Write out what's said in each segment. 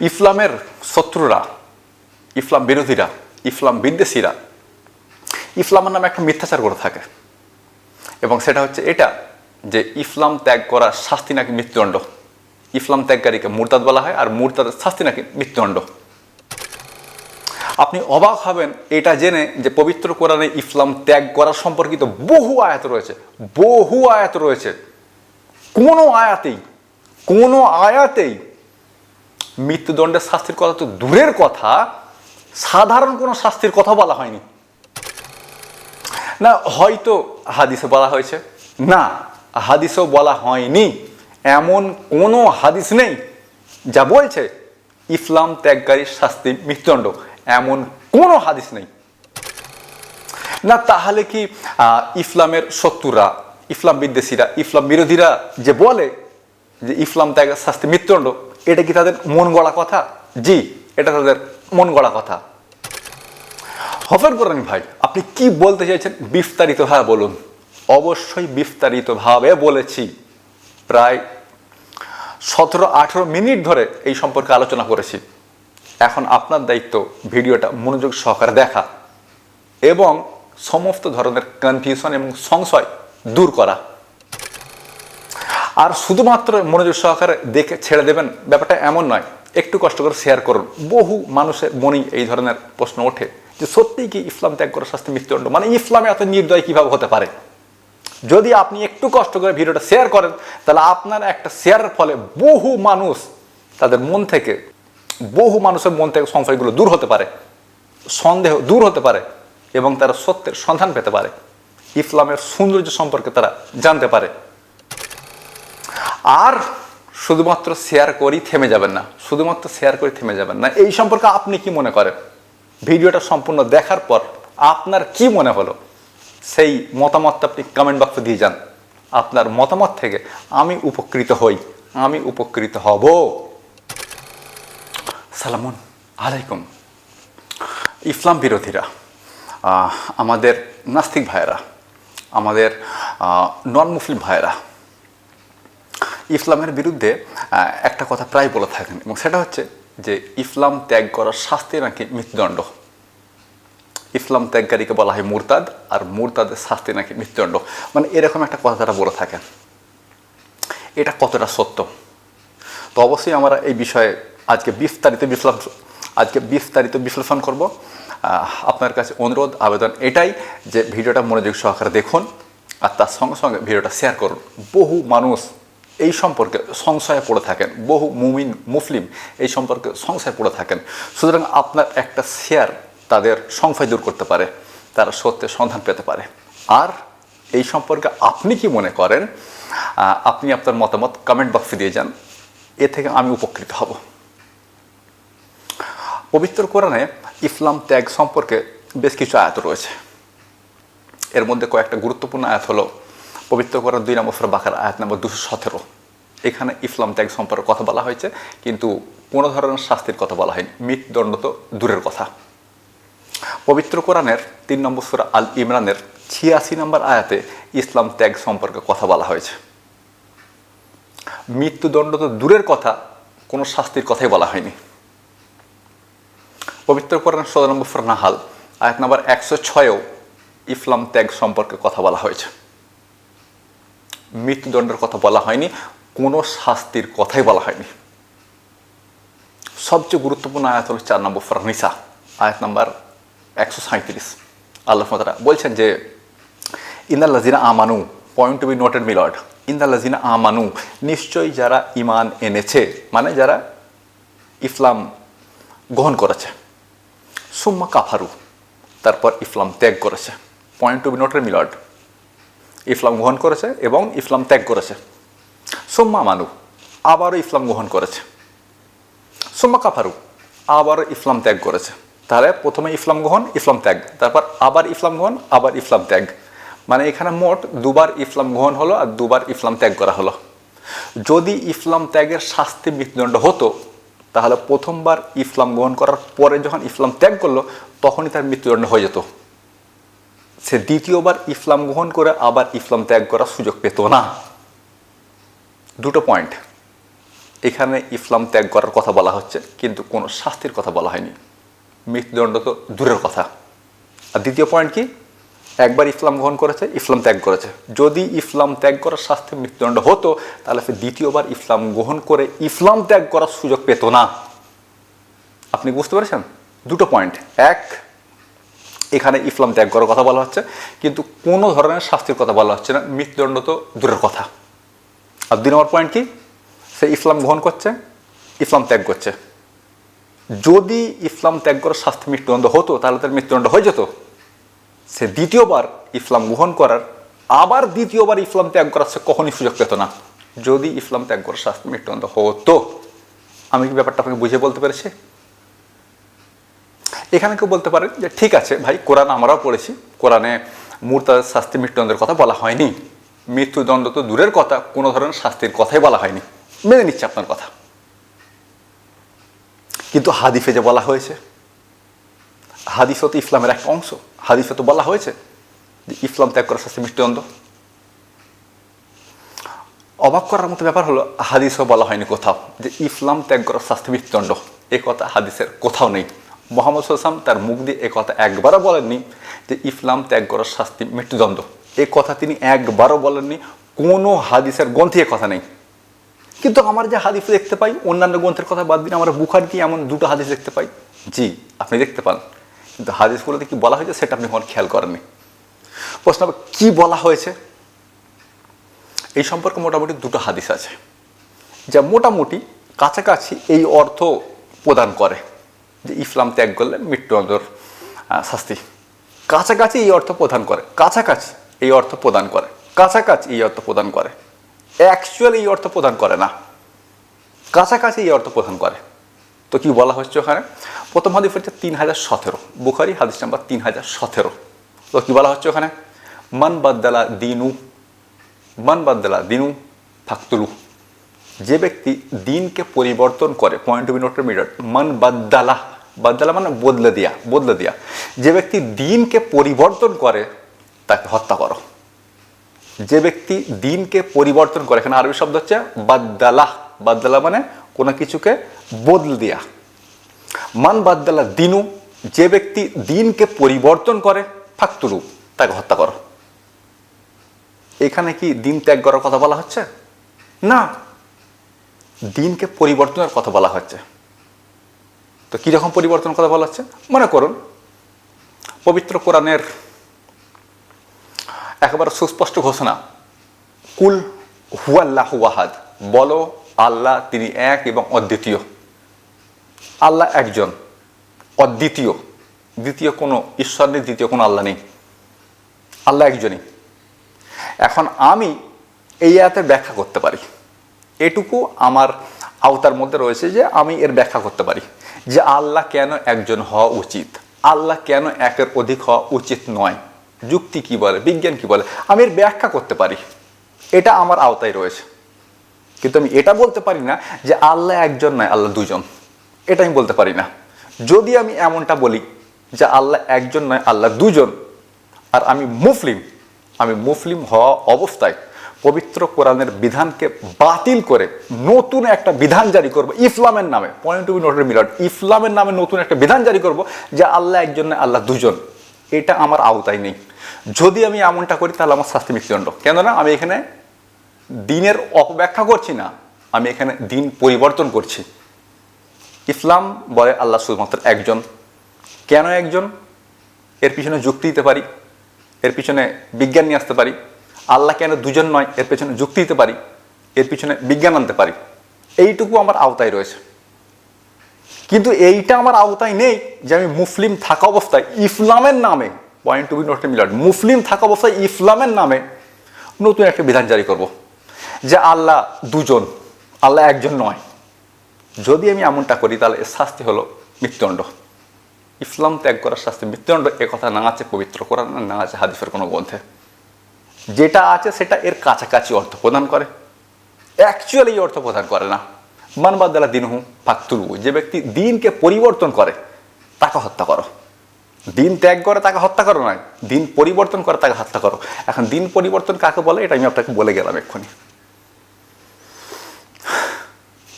ইসলামের শত্রুরা, ইসলাম বিরোধীরা, ইসলাম বিদ্বেষীরা, ইসলামের নামে একটা মিথ্যাচার করে থাকে। এবং সেটা হচ্ছে এটা যে ইসলাম ত্যাগ করার শাস্তি নাকি মৃত্যুদণ্ড। ইসলাম ত্যাগকারীকে মুরতাদ বলা হয় আর মুরতাদের শাস্তি নাকি মৃত্যুদণ্ড। আপনি অবাক হবেন এটা জেনে যে পবিত্র কোরআনে ইসলাম ত্যাগ করা সম্পর্কিত বহু আয়াত রয়েছে, বহু আয়াত রয়েছে। কোনো আয়াতেই কোনো আয়াতেই মৃত্যুদণ্ডের শাস্তির কথা তো দূরের কথা, সাধারণ কোনো শাস্তির কথা বলা হয়নি। না, হয়তো হাদিসে বলা হয়েছে। না, হাদিসও বলা হয়নি। এমন কোনো হাদিস নেই যা বলছে ইসলাম ত্যাগকারীর শাস্তি মৃত্যুদণ্ড। এমন কোনো হাদিস নেই। না, তাহলে কি ইসলামের শত্রুরা, ইসলাম বিদ্বেষীরা, ইসলাম বিরোধীরা যে বলে যে ইসলাম ত্যাগের শাস্তি মৃত্যুদণ্ড এটা কি তাদের মন গড়া কথা? জি, এটা তাদের মন গড়া কথা। হফের করেন ভাই, আপনি কি বলতে চাইছেন? বিস্তারিত বিস্তারিতভাবে বলুন। অবশ্যই বিস্তারিতভাবে বলেছি। প্রায় সতেরো, আঠেরো মিনিট ধরে এই সম্পর্কে আলোচনা করেছি। এখন আপনার দায়িত্ব ভিডিওটা মনোযোগ সহকারে দেখা এবং সমস্ত ধরনের কনফিউশন এবং সংশয় দূর করা। আর শুধুমাত্র মনোযোগ সহকারে দেখে ছেড়ে দেবেন, ব্যাপারটা এমন নয়। একটু কষ্ট করে শেয়ার করুন। বহু মানুষের মনেই এই ধরনের প্রশ্ন ওঠে যে সত্যিই কি ইসলাম ত্যাগ করার শাস্তি মৃত্যুদণ্ড? মানে ইসলামে এত নির্দয় কীভাবে হতে পারে? যদি আপনি একটু কষ্ট করে ভিডিওটা শেয়ার করেন, তাহলে আপনার একটা শেয়ারের ফলে বহু মানুষ তাদের মন থেকে, বহু মানুষের মন থেকে সংশয়গুলো দূর হতে পারে, সন্দেহ দূর হতে পারে এবং তারা সত্যের সন্ধান পেতে পারে। ইসলামের সৌন্দর্য সম্পর্কে তারা জানতে পারে। আর শুধুমাত্র শেয়ার করেই থেমে যাবেন না, শুধুমাত্র শেয়ার করে থেমে যাবেন না। এই সম্পর্কে আপনি কি মনে করেন? ভিডিওটা সম্পূর্ণ দেখার পর আপনার কি মনে হলো? সেই মতামতটা আপনি কমেন্ট বক্সে দিয়ে যান। আপনার মতামত থেকে আমি উপকৃত হই, আমি উপকৃত হব। সালামুন আলাইকুম। ইসলাম বিরোধীরা আমাদের নাস্তিক ভাইয়েরা, আমাদের নন মুসলিম ভাইয়েরা ইসলামের বিরুদ্ধে একটা কথা প্রায় বলে থাকেন, এবং সেটা হচ্ছে যে ইসলাম ত্যাগ করার শাস্তি নাকি মৃত্যুদণ্ড? ইসলাম ত্যাগকারীকে বলা হয় মুরতাদ, আর মুরতাদের শাস্তি নাকি মৃত্যুদণ্ড? মানে এরকম একটা কথা তারা বলে থাকেন। এটা কতটা সত্য? তো অবশ্যই আমরা এই বিষয়ে আজকে বিস্তারিত বিশ্লেষণ, আজকে বিস্তারিত বিশ্লেষণ করব। আপনার কাছে অনুরোধ, আবেদন এটাই যে ভিডিওটা মনোযোগ সহকারে দেখুন, আর তার সঙ্গে সঙ্গে ভিডিওটা শেয়ার করুন। বহু মানুষ এই সম্পর্কে সংশয়ে পড়ে থাকেন। বহু মুমিন, মুসলিম এই সম্পর্কে সংশয়ে পড়ে থাকেন। সুতরাং আপনার একটা শেয়ার তাদের সংশয় দূর করতে পারে, তারা সত্যের সন্ধান পেতে পারে। আর এই সম্পর্কে আপনি কি মনে করেন আপনি আপনার মতামত কমেন্ট বক্সে দিয়ে যান। এ থেকে আমি উপকৃত হব। পবিত্র কোরআনে ইসলাম ত্যাগ সম্পর্কে বেশ কিছু আয়াত রয়েছে। এর মধ্যে কয়েকটা গুরুত্বপূর্ণ আয়াত হলো পবিত্র কোরআন দুই নম্বর সুরা বাকার, আয়াত নম্বর দুশো সতেরো। এখানে ইসলাম ত্যাগ সম্পর্কে কথা বলা হয়েছে, কিন্তু কোনো ধরনের শাস্তির কথা বলা হয়নি। মৃত্যুদণ্ড তো দূরের কথা। পবিত্র কোরআনের তিন নম্বর সুরা আল ইমরানের ছিয়াশি নম্বর আয়াতে ইসলাম ত্যাগ সম্পর্কে কথা বলা হয়েছে। মৃত্যুদণ্ড তো দূরের কথা, কোনো শাস্তির কথাই বলা হয়নি। পবিত্র কোরআন সদর নম্বর সুরা নাহাল, আয়াত নম্বর একশো ছয়েও ইসলাম ত্যাগ সম্পর্কে কথা বলা হয়েছে। মৃত্যুদণ্ডের কথা বলা হয়নি, কোনো শাস্তির কথাই বলা হয়নি। সবচেয়ে গুরুত্বপূর্ণ আয়াত হল চার নম্বর সুরা নিসা, আয়াত নম্বর একশো সাঁত্রিশ আল্লাহ তারা বলছেন যে ইন্দাল্লাজিনা আমানু পয়েন্ট টু বি নোটেড মিলড ইন্দাল্লাজিনা আমানু, নিশ্চয়ই যারা ইমান এনেছে মানে যারা ইসলাম গ্রহণ করেছে, সুম্মা কাফারু, তারপর ইসলাম ত্যাগ করেছে পয়েন্ট টু বি নোটেড মিলড ইসলাম গ্রহণ করেছে এবং ইসলাম ত্যাগ করেছে। সোম্মা মানু, আবারও ইসলাম গ্রহণ করেছে। সোম্মা কাফারু, আবারও ইসলাম ত্যাগ করেছে। তাহলে প্রথমে ইসলাম গ্রহণ, ইসলাম ত্যাগ। তারপর আবার ইসলাম গ্রহণ, আবার ইসলাম ত্যাগ। মানে এখানে মোট দুবার ইসলাম গ্রহণ হলো আর দুবার ইসলাম ত্যাগ করা হলো। যদি ইসলাম ত্যাগের শাস্তি মৃত্যুদণ্ড হতো, তাহলে প্রথমবার ইসলাম গ্রহণ করার পরে যখন ইসলাম ত্যাগ করল, তখনই তার মৃত্যুদণ্ড হয়ে যেত। সে দ্বিতীয়বার ইসলাম গ্রহণ করে আবার ইসলাম ত্যাগ করার সুযোগ পেত না। দুটো পয়েন্ট এখানে ইসলাম ত্যাগ করার কথা বলা হচ্ছে, কিন্তু কোনো শাস্তির কথা বলা হয়নি। মৃত্যুদণ্ড তো দূরের কথা। আর দ্বিতীয় পয়েন্ট কি? একবার ইসলাম গ্রহণ করেছে, ইসলাম ত্যাগ করেছে। যদি ইসলাম ত্যাগ করার শাস্তি মৃত্যুদণ্ড হতো, তাহলে সে দ্বিতীয়বার ইসলাম গ্রহণ করে ইসলাম ত্যাগ করার সুযোগ পেত না। আপনি বুঝতে পেরেছেন? দুটো পয়েন্ট এক এখানে ইসলাম ত্যাগ করার কথা বলা হচ্ছে, কিন্তু কোনো ধরনের শাস্তির কথা বলা হচ্ছে না, মৃত্যুদণ্ড তো দূরের কথা। আর দুই নম্বর পয়েন্ট কি? সে ইসলাম গ্রহণ করছে, ইসলাম ত্যাগ করছে। যদি ইসলাম ত্যাগ করার শাস্তি মৃত্যুদণ্ড হতো, তাহলে তার মৃত্যুদণ্ড হয়ে যেত। সে দ্বিতীয়বার ইসলাম গ্রহণ করার, আবার দ্বিতীয়বার ইসলাম ত্যাগ করার সে কখনই সুযোগ পেত না। যদি ইসলাম ত্যাগ করার শাস্তি মৃত্যুদণ্ড হতো। আমি কি ব্যাপারটা আপনাকে বুঝিয়ে বলতে পেরেছি? এখানে কেউ বলতে পারেন যে, ঠিক আছে ভাই, কোরআন আমরাও পড়েছি। কোরআনে মূর্তার শাস্তি, মৃত্যুদণ্ডের কথা বলা হয়নি। মৃত্যুদণ্ড তো দূরের কথা, কোনো ধরনের শাস্তির কথাই বলা হয়নি। মেনে নিচ্ছে আপনার কথা। কিন্তু হাদিফে যে বলা হয়েছে, হাদিসও তো ইসলামের একটা অংশ। হাদিসে তো বলা হয়েছে যে, ইসলাম ত্যাগ করার শাস্তি, মৃত্যুদণ্ড। অবাক করার মতো ব্যাপার হলো, হাদিসও বলা হয়নি কোথাও যে, ইসলাম ত্যাগ করার শাস্তি, মৃত্যুদণ্ড। এ কথা হাদিসের কোথাও নেই। মোহাম্মদ সাল্লাম তার মুখ দিয়ে এ কথা একবারও বলেননি যে ইসলাম ত্যাগ করার শাস্তি মৃত্যুদণ্ড। এ কথা তিনি একবারও বলেননি, কোনো হাদিসের গ্রন্থে এ কথা নেই। কিন্তু আমার যে হাদিস দেখতে পাই, অন্যান্য গ্রন্থের কথা বাদ দিন, আমরা বুখারিতে এমন দুটো হাদিস দেখতে পাই। জি, আপনি দেখতে পান। কিন্তু হাদিসগুলোতে কি বলা হয়েছে, সেটা আপনি কখন খেয়াল করেননি। প্রশ্ন কি বলা হয়েছে? এই সম্পর্কে মোটামুটি দুটো হাদিস আছে। যা মোটামুটি কাছাকাছি এই অর্থ প্রদান করে। যে ইসলাম ত্যাগ করলে মৃত্যুদণ্ডর শাস্তি। কাছাকাছি এই অর্থ প্রদান করে। কাছাকাছি এই অর্থ প্রদান করে। কাছাকাছি এই অর্থ প্রদান করে। অ্যাকচুয়ালি এই অর্থ প্রদান করে না। কাছাকাছি এই অর্থ প্রদান করে। তো কি বলা হচ্ছে ওখানে? প্রথম হাদিস হচ্ছে তিন হাজার সতেরো। বুখারি হাদিস নাম্বার তিন হাজার সতেরো। তো কি বলা হচ্ছে ওখানে? মান বাদ্দালা দিনু, মান বাদ্দালা দিনু ফাকতুলু যে ব্যক্তি দিনকে পরিবর্তন করে পয়েন্ট বি নোটের মিটার মান বাদ্দালা বাদ্দালা মানে বদলে দিয়া বদলে দিয়া। যে ব্যক্তি দিনকে পরিবর্তন করে, তাকে হত্যা করো। যে ব্যক্তি দিনকে পরিবর্তন করে, এখানে আরবি শব্দ হচ্ছে বাদ্দালা বাদ্দালা মানে কোনো কিছুকে বদল দিয়া। মান বাদ্দালা দিনু, যে ব্যক্তি দিনকে পরিবর্তন করে ফাক্তুরু তাকে হত্যা করো। এখানে কি দিন ত্যাগ করার কথা বলা হচ্ছে? না। দিনকে পরিবর্তনের কথা বলা হচ্ছে। তো কীরকম পরিবর্তনের কথা বলা হচ্ছে? মনে করুন, পবিত্র কোরআনের একেবারে সুস্পষ্ট ঘোষণা, কুল হুয়াল্লাহ ওয়াহাদ বলো আল্লাহ তিনি এক এবং অদ্বিতীয়। আল্লাহ একজন, অদ্বিতীয়। দ্বিতীয় কোনো ঈশ্বর নেই, দ্বিতীয় কোনো আল্লাহ নেই। আল্লাহ একজনই। এখন আমি এই আয়াতের ব্যাখ্যা করতে পারি। এটুকু আমার আওতার মধ্যে রয়েছে যে আমি এর ব্যাখ্যা করতে পারি যে আল্লাহ কেন একজন হওয়া উচিত? আল্লাহ কেন একের অধিক হওয়া উচিত নয়? যুক্তি কি বলে? বিজ্ঞান কি বলে? আমি এর ব্যাখ্যা করতে পারি। এটা আমার আওতায় রয়েছে। কিন্তু আমি এটা বলতে পারি না যে আল্লাহ একজন নয়, আল্লাহ দুজন। এটা আমি বলতে পারি না। যদি আমি এমনটা বলি যে আল্লাহ একজন নয়, আল্লাহ দুজন, আর আমি মুসলিম আমি মুসলিম হওয়া অবস্থায় পবিত্র কোরআনের বিধানকে বাতিল করে নতুন একটা বিধান জারি করব, ইসলামের নামে। পয়েন্ট টু নোটের মিলার ইসলামের নামে নতুন একটা বিধান জারি করব যে আল্লাহ একজন নয় আল্লাহ দুজন। এটা আমার আওতায় নেই। যদি আমি এমনটা করি, তাহলে আমার শাস্তি মৃত্যুদণ্ড। কেননা আমি এখানে দিনের অপব্যাখ্যা করছি না, আমি এখানে দিন পরিবর্তন করছি। ইসলাম বলে আল্লাহ শুধুমাত্র একজন। কেন একজন? এর পিছনে যুক্তি দিতে পারি, এর পিছনে বিজ্ঞান নিয়ে আসতে পারি। আল্লাহ কেন দুজন নয়? এর পেছনে যুক্তি দিতে পারি, এর পিছনে বিজ্ঞান আনতে পারি। এইটুকু আমার আওতায় রয়েছে। কিন্তু এইটা আমার আওতায় নেই যে আমি মুসলিম থাকা অবস্থায় ইসলামের নামে পয়েন্ট টু বি নোট মিলার মুসলিম থাকা অবস্থায় ইসলামের নামে নতুন একটা বিধান জারি করব যে আল্লাহ দুজন, আল্লাহ একজন নয়। যদি আমি এমনটা করি, তাহলে এর শাস্তি হলো মৃত্যুদণ্ড। ইসলাম ত্যাগ করার শাস্তি মৃত্যুদণ্ড, এ কথা না আছে পবিত্র কোরআন, না আছে হাদিফের কোনো গ্রন্থে। যেটা আছে সেটা এর কাছাকাছি অর্থ প্রদান করে। অ্যাকচুয়ালি এই অর্থ প্রদান করে না। মানবাদ্দালা দিনহু ফাক্তুলু যে ব্যক্তি দিনকে পরিবর্তন করে, তাকে হত্যা করো। দিন ত্যাগ করে, তাকে হত্যা করো নয়। দিন পরিবর্তন করে, তাকে হত্যা করো। এখন দিন পরিবর্তন কাকে বলে, এটা আমি আপনাকে বলে গেলাম এক্ষুনি।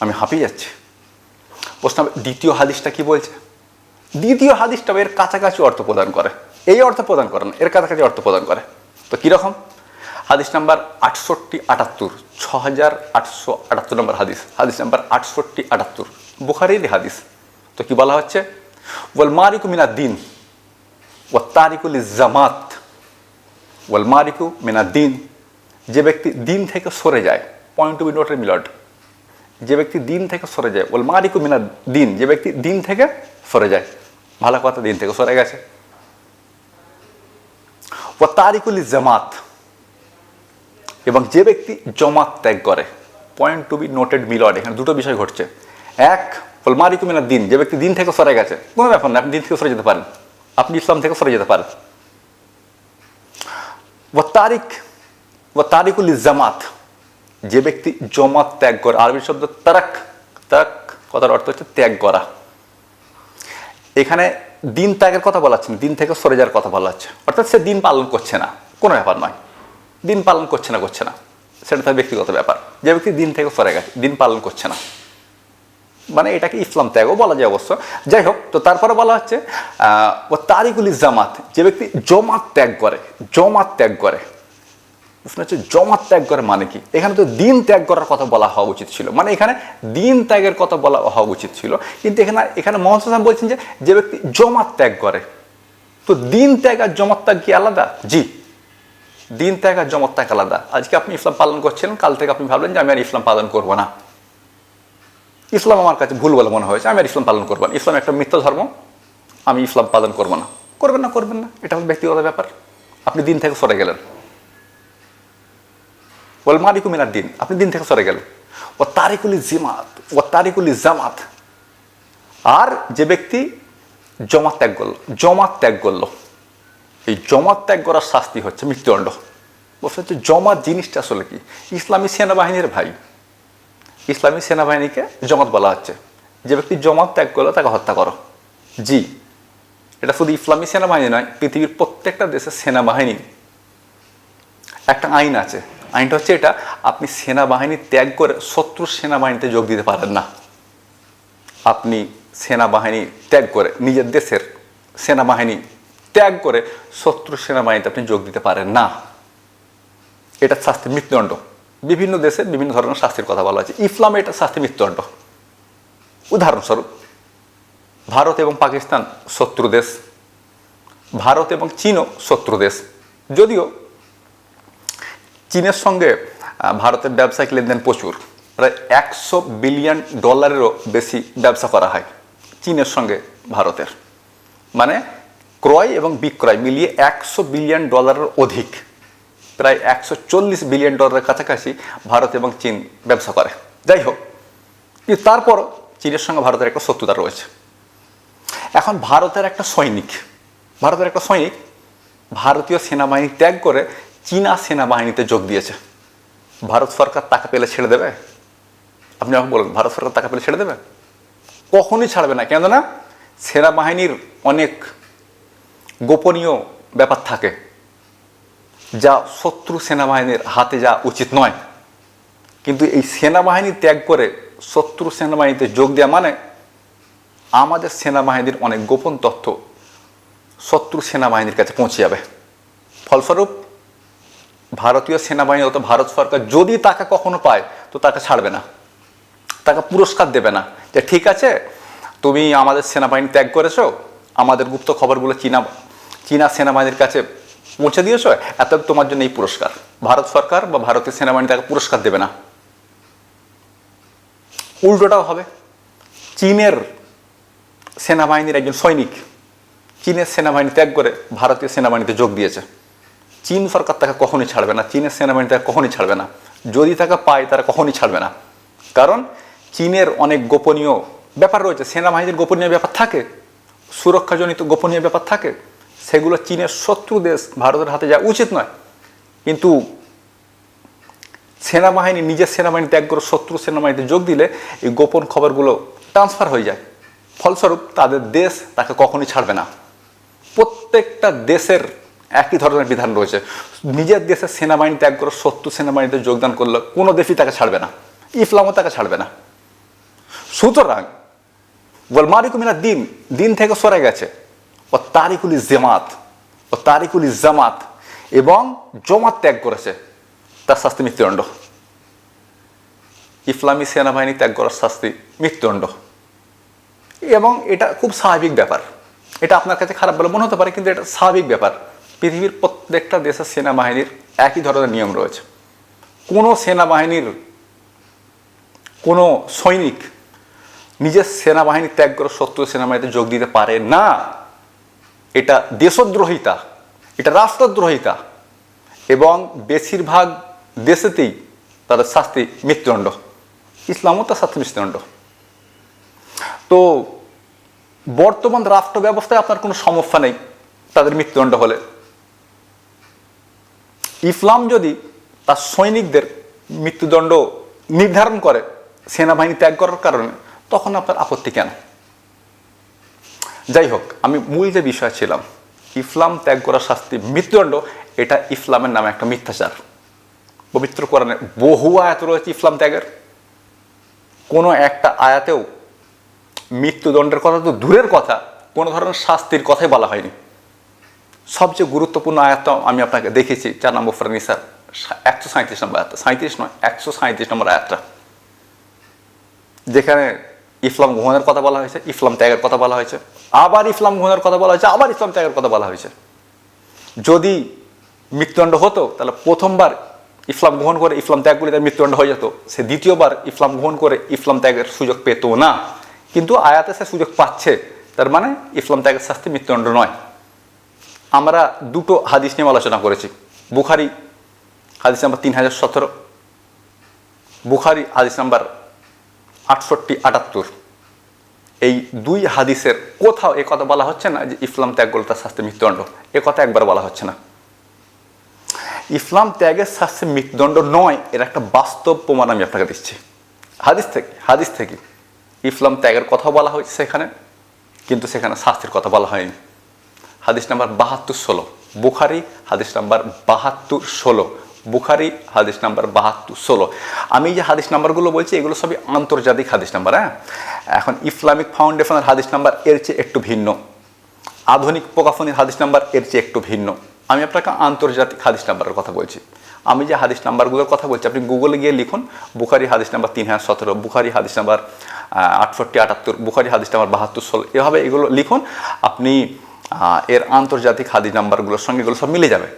আমি হাঁপিয়ে যাচ্ছি। প্রশ্ন, দ্বিতীয় হাদিসটা কি বলছে? দ্বিতীয় হাদিসটা এর কাছাকাছি অর্থ প্রদান করে। এই অর্থ প্রদান করে না, এর কাছাকাছি অর্থ প্রদান করে। তো কীরকম? হাদিস নাম্বার আটষট্টি আটাত্তর ছ হাজার আটশো আটাত্তর নম্বর হাদিস। হাদিস নাম্বার আটষট্টি আটাত্তর। বুখারির হাদিস। তো কি বলা হচ্ছে? বল মারিকু মিনা দিন ও তারিকুল জামাত। ওয়াল মারিকু মিনা দিন। যে ব্যক্তি দিন থেকে সরে যায় পয়েন্ট টু বি নোটের মিলট যে ব্যক্তি দিন থেকে সরে যায় ওল মারিকু মিনা দিন। যে ব্যক্তি দিন থেকে সরে যায়, ভালো কথা, দিন থেকে সরে গেছে। ও তারিকুল জামাত। এবং যে ব্যক্তি জমাত ত্যাগ করে পয়েন্ট টু বি নোটেড মিলড এখানে দুটো বিষয় ঘটছে। এক ওল মারিকু মিনা দিন, যে ব্যক্তি দিন থেকে সরে গেছে, কোনো ব্যাপার না, আপনি দিন থেকে সরে যেতে পারেন। আপনি ইসলাম থেকে সরে যেতে পারেন। ও তারিক ও তারিকুল জামাত, যে ব্যক্তি জমাত ত্যাগ করে, আরবি শব্দ তারাক তারাক কথার অর্থ হচ্ছে ত্যাগ করা। এখানে দিন ত্যাগের কথা বলা হচ্ছে দিন থেকে সরে যাওয়ার কথা বলা হচ্ছে। অর্থাৎ সে দিন পালন করছে না, কোনো ব্যাপার নয়। দিন পালন করছে না করছে না। সেটা তার ব্যক্তিগত ব্যাপার। যে ব্যক্তি দিন থেকে সরে গেছে, দিন পালন করছে না। মানে এটাকে ইসলাম ত্যাগও বলা যায় অবশ্য। যাই হোক, তো তারপরে বলা হচ্ছে ও তারিকুল জামাত যে ব্যক্তি জমাত ত্যাগ করে, জমাত ত্যাগ করে। প্রশ্ন হচ্ছে, জমাত ত্যাগ করে মানে কি? এখানে তো দিন ত্যাগ করার কথা বলা হওয়া উচিত ছিল। মানে এখানে দিন ত্যাগের কথা বলা হওয়া উচিত ছিল। কিন্তু এখানে এখানে মোহাম্মদ হাসান বলছেন যে যে ব্যক্তি জমাত ত্যাগ করে, তো দিন ত্যাগ আর জমাত ত্যাগ কি আলাদা? জি। দিন ত্যাগ আর জমাত ত্যাগ আলাদা। আজকে আপনি ইসলাম পালন করছেন, কাল থেকে আপনি ভাবলেন যে আমি আর ইসলাম পালন করব না। ইসলাম আমার কাছে ভুল বলে মনে হয়েছে, আমি আর ইসলাম পালন করব না। ইসলাম একটা মিথ্যা ধর্ম, আমি ইসলাম পালন করব না। করবেন না করবেন না, এটা হল ব্যক্তিগত ব্যাপার। আপনি দিন থেকে সরে গেলেন। বল মালিকু মিনার দিন, আপনি দিন থেকে সরে গেলেন। ও তারিকুলি জিমাত ও তারিকুলি জামাত। আর যে ব্যক্তি জমাত ত্যাগ করল, জমাত ত্যাগ করল। এই জমাত ত্যাগ করার শাস্তি হচ্ছে মৃত্যুদণ্ড। বলছে হচ্ছে জমাত জিনিসটা আসলে কি? ইসলামী সেনাবাহিনীর ভাই। ইসলামী সেনাবাহিনীকে জমাত বলা হচ্ছে। যে ব্যক্তি জমাত ত্যাগ করল, তাকে হত্যা করো। জি। এটা শুধু ইসলামী সেনাবাহিনী নয়, পৃথিবীর প্রত্যেকটা দেশের সেনাবাহিনী। একটা আইন আছে। আইনটা হচ্ছে এটা, আপনি সেনাবাহিনী ত্যাগ করে শত্রু সেনাবাহিনীতে যোগ দিতে পারেন না। আপনি সেনাবাহিনী ত্যাগ করে নিজের দেশের সেনাবাহিনী ত্যাগ করে শত্রু সেনাবাহিনীতে আপনি যোগ দিতে পারেন না। এটা শাস্তি মৃত্যুদণ্ড। বিভিন্ন দেশে বিভিন্ন ধরনের শাস্তির কথা বলা আছে ইসলামে এটা শাস্তি মৃত্যুদণ্ড। উদাহরণস্বরূপ, ভারত এবং পাকিস্তান শত্রু দেশ। ভারত এবং চীনও শত্রু দেশ। যদিও চীনের সঙ্গে ভারতের ব্যবসায়িক লেনদেন প্রচুর। প্রায় একশো বিলিয়ন ডলারেরও বেশি ব্যবসা করা হয় চীনের সঙ্গে ভারতের। মানে ক্রয় এবং বিক্রয় মিলিয়ে একশো বিলিয়ন ডলারের অধিক। প্রায় একশো চল্লিশ বিলিয়ন ডলারের কাছাকাছি ভারত এবং চীন ব্যবসা করে। যাই হোক, কিন্তু তারপরও চীনের সঙ্গে ভারতের একটা শত্রুতা রয়েছে। এখন ভারতের একটা সৈনিক, ভারতের একটা সৈনিক ভারতীয় সেনাবাহিনী ত্যাগ করে চীনা সেনাবাহিনীতে যোগ দিয়েছে। ভারত সরকার টাকা পেলে ছেড়ে দেবে? আপনি আমাকে বলুন, ভারত সরকার টাকা পেলে ছেড়ে দেবে? কখনই ছাড়বে না। কেননা সেনাবাহিনীর অনেক গোপনীয় ব্যাপার থাকে। যা শত্রু সেনাবাহিনীর হাতে যা উচিত নয়। কিন্তু এই সেনাবাহিনী ত্যাগ করে শত্রু সেনাবাহিনীতে যোগ দেওয়া মানে আমাদের সেনাবাহিনীর অনেক গোপন তথ্য শত্রু সেনাবাহিনীর কাছে পৌঁছে যাবে। ফলস্বরূপ ভারতীয় সেনাবাহিনী অত ভারত সরকার যদি তাকে কখনো পায়, তো তাকে ছাড়বে না। তাকে পুরস্কার দেবে না। যে ঠিক আছে, তুমি আমাদের সেনাবাহিনী ত্যাগ করেছ, আমাদের গুপ্ত খবরগুলো চীনা চীনা সেনাবাহিনীর কাছে পৌঁছে দিয়েছ? এত তোমার জন্য এই পুরস্কার। ভারত সরকার বা ভারতীয় সেনাবাহিনী তাকে পুরস্কার দেবে না। উল্টোটাও হবে। চীনের সেনাবাহিনীর একজন সৈনিক চীনের সেনাবাহিনী ত্যাগ করে ভারতীয় সেনাবাহিনীতে যোগ দিয়েছে। চীন সরকার তাকে কখনই ছাড়বে না। চীনের সেনাবাহিনী তাকে কখনই ছাড়বে না। যদি তাকে পায়, তারা কখনই ছাড়বে না। কারণ চীনের অনেক গোপনীয় ব্যাপার রয়েছে। সেনাবাহিনীর গোপনীয় ব্যাপার থাকে। সুরক্ষাজনিত গোপনীয় ব্যাপার থাকে। সেগুলো চীনের শত্রু দেশ ভারতের হাতে যাওয়া উচিত নয়। কিন্তু সেনাবাহিনী, নিজের সেনাবাহিনী ত্যাগ করে শত্রু সেনাবাহিনীতে যোগ দিলে এই গোপন খবরগুলো ট্রান্সফার হয়ে যায়। ফলস্বরূপ তাদের দেশ তাকে কখনই ছাড়বে না। প্রত্যেকটা দেশের একই ধরনের বিধান রয়েছে। নিজের দেশের সেনাবাহিনী ত্যাগ করে শত্রু সেনাবাহিনীতে যোগদান করলে কোনো দেশই তাকে ছাড়বে না। ইসলামও তাকে ছাড়বে না। সুতরাং, বল মারিকুমিনা দিন দিন থেকে সরে গেছে। ও তারিকুল জামাত, ও তারিকুল জামাত এবং জমাত ত্যাগ করেছে তার শাস্তি মৃত্যুদণ্ড। ইসলামী সেনাবাহিনী ত্যাগ করার শাস্তি মৃত্যুদণ্ড। এবং এটা খুব স্বাভাবিক ব্যাপার। এটা আপনার কাছে খারাপ বলে মনে হতে পারে, কিন্তু এটা স্বাভাবিক ব্যাপার। পৃথিবীর প্রত্যেকটা দেশের সেনাবাহিনীর একই ধরনের নিয়ম রয়েছে। কোনো সেনাবাহিনীর, কোনো সৈনিক নিজের সেনাবাহিনী ত্যাগ করে শত্রু সেনাবাহিনীতে যোগ দিতে পারে না। এটা দেশদ্রোহিতা, এটা রাষ্ট্রদ্রোহিতা এবং বেশিরভাগ দেশেতেই তাদের শাস্তি মৃত্যুদণ্ড, ইসলামও তার শাস্তি মৃত্যুদণ্ড। তো বর্তমান রাষ্ট্র ব্যবস্থায় আপনার কোনো সমস্যা নেই তাদের মৃত্যুদণ্ড হলে। ইসলাম যদি তার সৈনিকদের মৃত্যুদণ্ড নির্ধারণ করে, সেনাবাহিনী ত্যাগ করার কারণে, তখন আপনার আপত্তি কেন? যাই হোক আমি মূল যে বিষয় ছিলাম, ইসলাম ত্যাগ করার শাস্তি মৃত্যুদণ্ড, এটা ইসলামের নামে একটা মিথ্যাচার। পবিত্র কোরআনে বহু আয়াত রয়েছে ইসলাম ত্যাগের। কোনো একটা আয়াতেও মৃত্যুদণ্ডের কথা তো দূরের কথা, কোনো ধরনের শাস্তির কথাই বলা হয়নি। সবচেয়ে গুরুত্বপূর্ণ আয়াত আমি আপনাকে দেখেছি, চার নম্বর ফরানিসার একশো সাঁত্রিশ নম্বর আয়াত। সাঁত্রিশ নয়, একশো সাঁত্রিশ নম্বর আয়াতটা। যেখানে ইসলাম গ্রহণের কথা বলা হয়েছে, ইসলাম ত্যাগের কথা বলা হয়েছে। আবার ইসলাম গ্রহণের কথা বলা হয়েছে, আবার ইসলাম ত্যাগের কথা বলা হয়েছে। যদি মৃত্যুদণ্ড হতো, তাহলে প্রথমবার ইসলাম গ্রহণ করে ইসলাম ত্যাগ করে তার মৃত্যুদণ্ড হয়ে যেত। সে দ্বিতীয়বার ইসলাম গ্রহণ করে ইসলাম ত্যাগের সুযোগ পেত না। কিন্তু আয়াতে সে সুযোগ পাচ্ছে, তার মানে ইসলাম ত্যাগের শাস্তি মৃত্যুদণ্ড নয়। আমরা দুটো হাদিস নিয়ে আলোচনা করেছি। বুখারি হাদিস নাম্বার তিন হাজার সতেরো, বুখারি হাদিস নাম্বার আটষট্টি আটাত্তর। এই দুই হাদিসের কোথাও এ কথা বলা হচ্ছে না যে ইসলাম ত্যাগ করলে তার শাস্তি মৃত্যুদণ্ড। এ কথা একবার বলা হচ্ছে না। ইসলাম ত্যাগের শাস্তি মৃত্যুদণ্ড নয়, এর একটা বাস্তব প্রমাণ আমি আপনাকে দিচ্ছি। হাদিস থেকে হাদিস থেকে ইসলাম ত্যাগের কথা বলা হয়েছে সেখানে, কিন্তু সেখানে শাস্তির কথা বলা হয়নি। হাদিস নাম্বার বাহাত্তর ষোলো। বুখারি হাদিস নাম্বার বাহাত্তর ষোলো। বুখারি হাদিস নাম্বার বাহাত্তর, ষোলো। আমি যে হাদিস নাম্বারগুলো বলছি, এগুলো সবই আন্তর্জাতিক হাদিস নাম্বার হ্যাঁ? এখন ইসলামিক ফাউন্ডেশনের হাদিস নাম্বার এর চেয়ে একটু ভিন্ন। আধুনিক প্রকাশনীর হাদিস নাম্বার এর চেয়ে একটু ভিন্ন। আমি আপনাকে আন্তর্জাতিক হাদিস নাম্বারের কথা বলছি। আমি যে হাদিস নাম্বারগুলোর কথা বলছি, আপনি গুগলে গিয়ে লিখুন, বুখারি হাদিস নাম্বার তিন হাজার সতেরো, বুখারি হাদিস নাম্বার আটষট্টি, আটাত্তর, বুখারি হাদিস নাম্বার বাহাত্তর, ষোলো, এভাবে এগুলো লিখুন। আপনি এর আন্তর্জাতিক হাদিস নাম্বারগুলোর সঙ্গে এগুলো সব মিলে যাবে।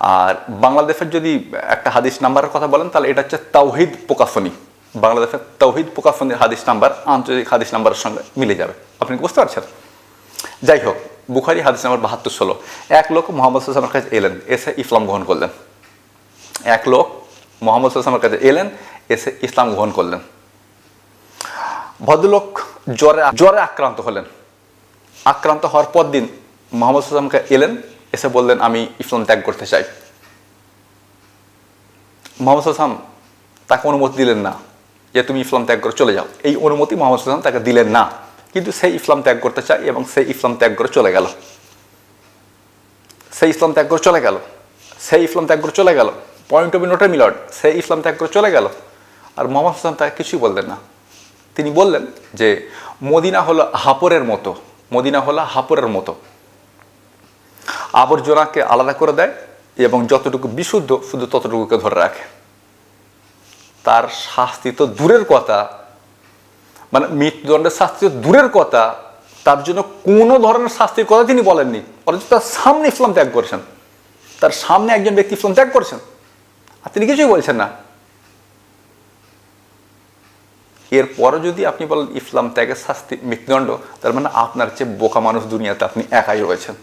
আর বাংলাদেশের যদি একটা হাদিস নাম্বারের কথা বলেন, তাহলে এটা হচ্ছে তাওহিদ প্রকাশনী বাংলাদেশের তাওহিদ প্রকাশনীর হাদিস নাম্বার আন্তর্জাতিক হাদিস নাম্বারের সঙ্গে মিলে যাবে। আপনি বুঝতে পারছেন? যাই হোক, বুখারি হাদিস নাম্বার বাহাত্তর ষোলো। এক লোক মোহাম্মদ সাল্লামের কাছে এলেন, এসে ইসলাম গ্রহণ করলেন। এক লোক মোহাম্মদ সাল্লামের কাছে এলেন, এসে ইসলাম গ্রহণ করলেন। ভদ্রলোক জ্বরে জ্বরে আক্রান্ত হলেন। আক্রান্ত হওয়ার পর দিন মোহাম্মদ সাল্লামকে এলেন, এসে বললেন, আমি ইসলাম ত্যাগ করতে চাই। মোহাম্মদ সাল্লাম তাকে অনুমতি দিলেন না যে, তুমি ইসলাম ত্যাগ করে চলে যাও। এই অনুমতি মোহাম্মদ সাল্লাম তাকে দিলেন না। কিন্তু সেই ইসলাম ত্যাগ করতে চায় এবং সেই ইসলাম ত্যাগ করে চলে গেল। সেই ইসলাম ত্যাগ করে চলে গেল। সেই ইসলাম ত্যাগ করে চলে গেল। পয়েন্ট অফ নোটে মিলট সেই ইসলাম ত্যাগ করে চলে গেল। আর মোহাম্মদ সাল্লাম তাকে কিছুই বললেন না। তিনি বললেন যে, মদিনা হলো হাপরের মতো। মদিনা হলো হাপরের মতো। আবর্জনাকে আলাদা করে দেয় এবং যতটুকু বিশুদ্ধ, শুধু ততটুকুকে ধরে রাখে। তার শাস্তি তো দূরের কথা। মানে মৃত্যুদণ্ডের শাস্তি তো দূরের কথা। তার জন্য কোনো ধরনের শাস্তির কথা তিনি বলেননি। অথচ তার সামনে ইসলাম ত্যাগ করেছেন। তার সামনে একজন ব্যক্তি ইসলাম ত্যাগ করেছেন। আর তিনি কিছুই বলছেন না। এরপরও যদি আপনি বলেন ইসলাম ত্যাগের শাস্তি, মৃত্যুদণ্ড, তার মানে আপনার চেয়ে বোকা মানুষ দুনিয়াতে আপনি একাই রয়েছেন।